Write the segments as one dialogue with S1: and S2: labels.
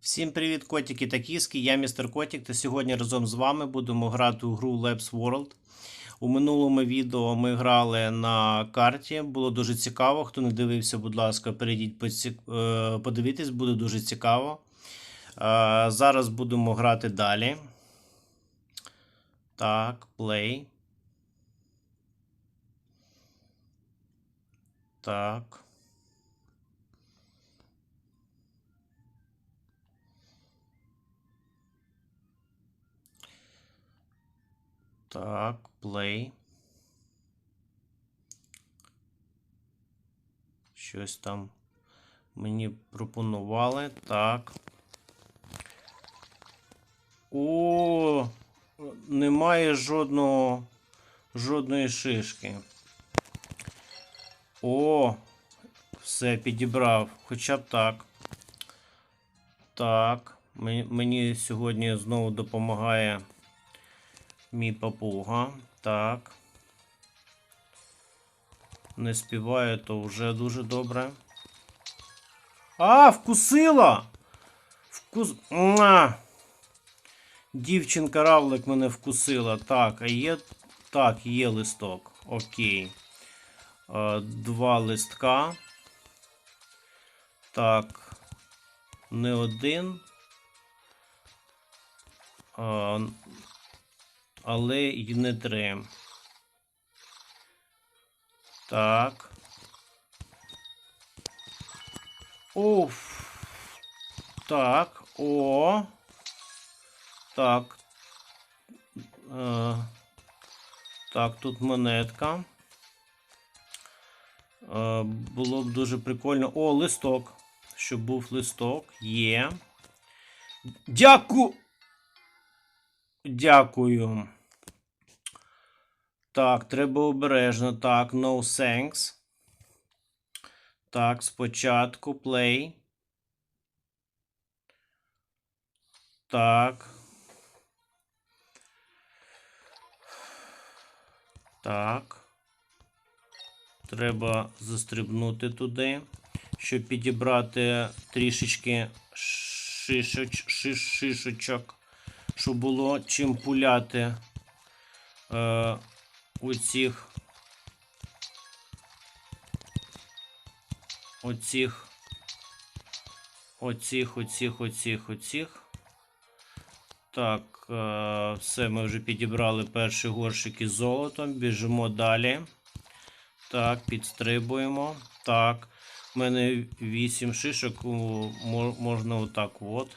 S1: Всім привіт, котики та кіски. Я містер Котик, та сьогодні разом з вами будемо грати у гру Labs World. У минулому відео ми грали на карті. Було дуже цікаво. Хто не дивився, будь ласка, перейдіть е, подивитись, буде дуже цікаво. Е, Зараз будемо грати далі. Так, play. Так. Так, play. Щось там мені пропонували. Так. О, немає жодного жодної шишки. О, все підібрав. Хоча б так. Так. Мені сьогодні знову допомагає мій папуга. Так. Не співає, то вже дуже добре. А, вкусила! Вкус. Муа! Дівчинка равлик мене вкусила. Так, а є. Так, є листок. Окей. Е, Два листка. Так. Не один. Але й не три. Так. Оф. Так. О. Так. Е, так, тут монетка. Е, було б дуже прикольно. О, листок. Щоб був листок. Є. Дяку. Дякую. Так, треба обережно. Так, no thanks. Так, спочатку play. Так. Так. Треба застрибнути туди, щоб підібрати трішечки шишоч, шиш, шишочок, щоб було чим пуляти е, оцих оцих оцих, оцих, оцих, оцих. Так, е, все, ми вже підібрали перші горщики з золотом. Біжимо далі. Так, підстрибуємо. Так. У мене 8 шишок. Можна отак от.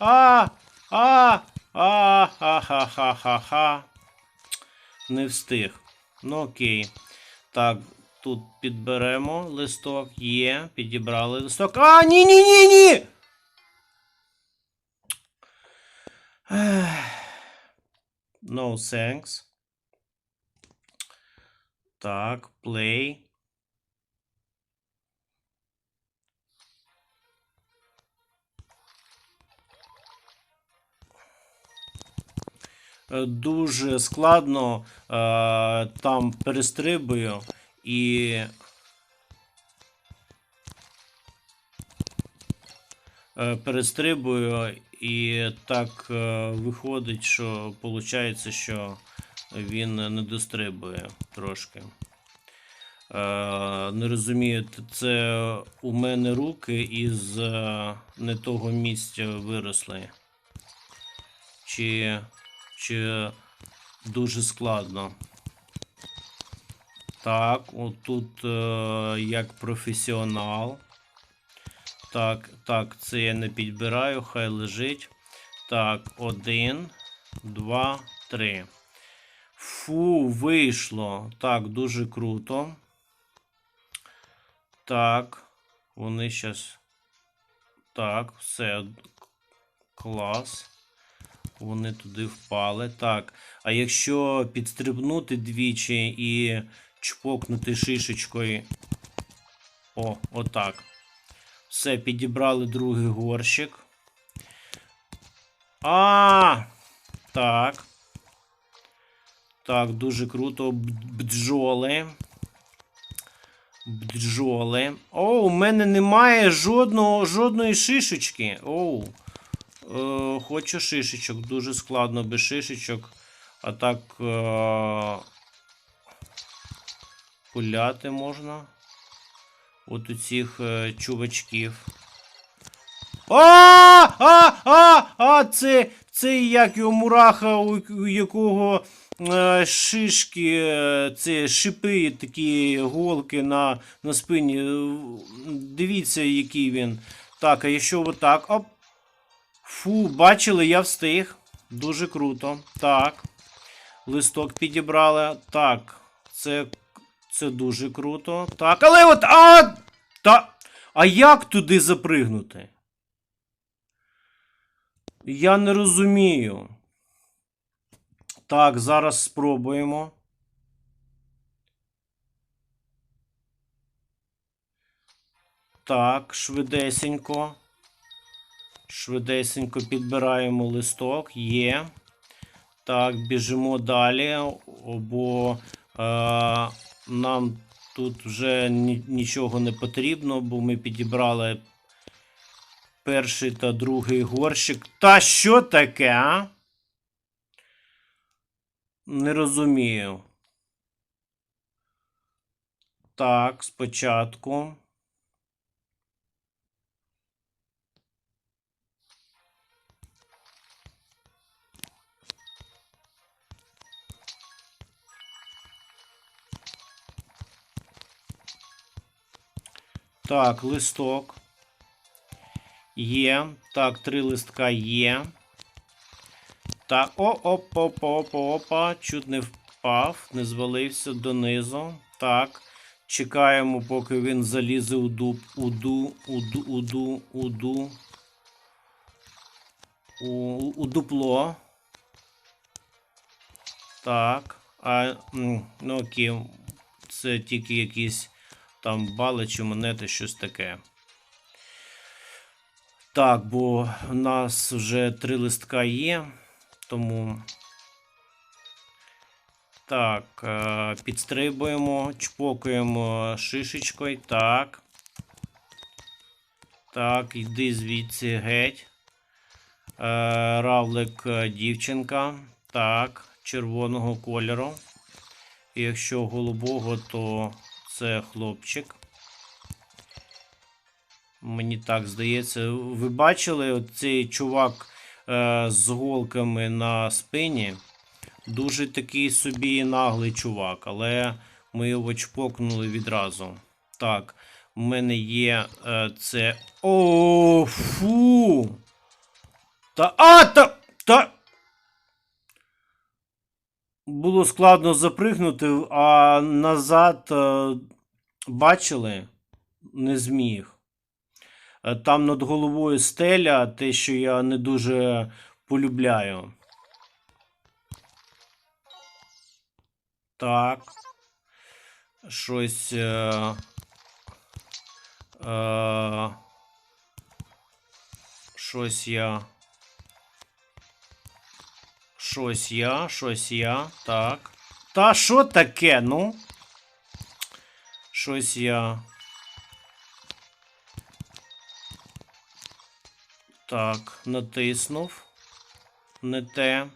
S1: А! А! А! Ха-ха-ха-ха-ха. Не встиг. Ну окей. Так, тут підберемо листок. Є. Підібрали листок. А, ні, ні, ні, ні! Ех. No thanks. Так, play. Дуже складно е, там перестрибую і. е, Перестрибую, і так е, виходить, що виходить, що він не дострибує трошки. Не розумію, це у мене руки із не того місця виросли. Чи, чи дуже складно. Так, отут е, як професіонал. Так, так, це я не підбираю, хай лежить. Так, один, два, три. Фу, вийшло. Так, дуже круто. Так, вони зараз. Так, все. Клас. Вони туди впали. Так. А якщо підстрибнути двічі і чпокнути шишечкою. О, отак. Все, підібрали другий горщик. А! Так. Так, дуже круто. Бджоли. Бджоли. О, у мене немає жодного, жодної шишечки. Оу. Е, хочу шишечок. Дуже складно без шишечок. А так. Е, пуляти можна. От у цих е, чувачків. А, а, а, а, це, це як його мураха, у, у якого е, шишки, е, це шипи, такі голки на, на спині. Е, Дивіться, який він. Так, а якщо отак. Оп. Фу, бачили, я встиг. Дуже круто. Так. Листок підібрали. Так, це, це дуже круто. Так, але от. А! Та. А як туди запригнути? Я не розумію. Так, зараз спробуємо. Так, швидесенько. Швидесенько підбираємо листок. Є. Так, біжимо далі, бо е, нам тут вже нічого не потрібно, бо ми підібрали перший та другий горщик. Та що таке? Не розумію. Так, спочатку. Так, листок. Є. Так, три листка є. Так, о, оп, оп, оп, опа. Чуть не впав, не звалився донизу. Так. Чекаємо, поки він залізе у дуб. Уду, уду, уду, уду. У, у дупло. Так. А, ну окей. Це тільки якісь там бали чи монети, щось таке. Так, бо в нас вже три листка є, тому. Так, е, підстрибуємо, чпокаємо шишечкою. Так. Так, йди звідси геть. Е, Равлик е, дівчинка. Так, червоного кольору. Якщо голубого, то це хлопчик. Мені так здається. Ви бачили цей чувак е, з голками на спині? Дуже такий собі наглий чувак, але ми його чпокнули відразу. Так, в мене є е, це. О, фу! Та. А, та. Та. Було складно запригнути, а назад е, бачили? Не зміг. Е, Там над головою стеля, те, що я не дуже полюбляю. Так. Щось. Е, е, щось я. Щось я, щось я. Так. Та що таке, ну? Щось я. Так, натиснув. Не те.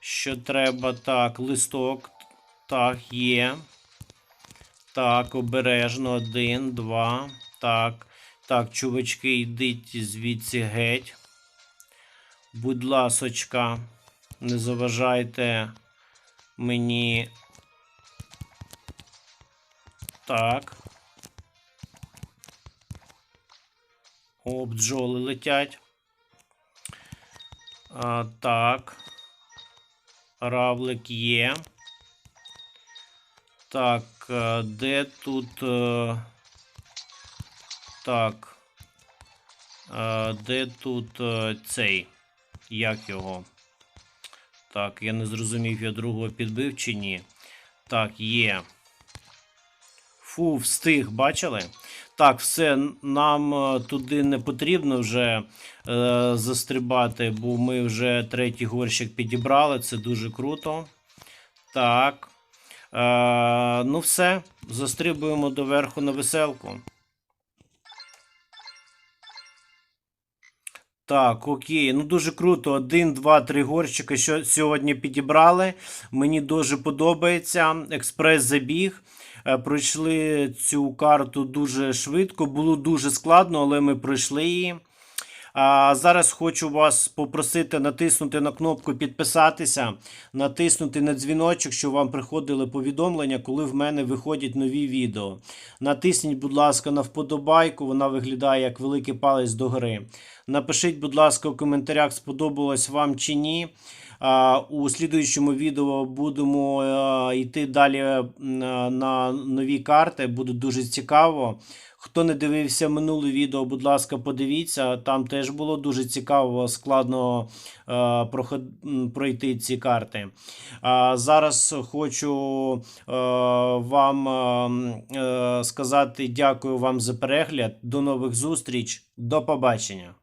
S1: Що треба. Так, листок. Так, є. Так, обережно. Один, два. Так. Так, чувачки, йдіть звідси геть. Будь ласочка, не заважайте мені. Так. О, бджоли летять. А, так. Равлик є. Так, де тут. е, Так. Де тут е, цей? Як його? Так, я не зрозумів, я другого підбив чи ні. Так, є. Фу, встиг, бачили? Так, все, нам е, туди не потрібно вже е, застрибати, бо ми вже третій горщик підібрали. Це дуже круто. Так. Е, ну, все, застрибуємо доверху на веселку. Так, окей. Ну дуже круто. Один, два, три горщики, що сьогодні підібрали. Мені дуже подобається. Експрес-забіг. Е, Пройшли цю карту дуже швидко. Було дуже складно, але ми пройшли її. А зараз хочу вас попросити натиснути на кнопку підписатися, натиснути на дзвіночок, щоб вам приходили повідомлення, коли в мене виходять нові відео. Натисніть, будь ласка, на вподобайку, вона виглядає як великий палець догори. Напишіть, будь ласка, у коментарях, сподобалось вам чи ні. У слідуючому відео будемо е, йти далі е, на нові карти. Буде дуже цікаво. Хто не дивився минуле відео, будь ласка, подивіться. Там теж було дуже цікаво, складно е, пройти ці карти. А зараз хочу е, вам е, е, сказати дякую вам за перегляд. До нових зустріч. До побачення.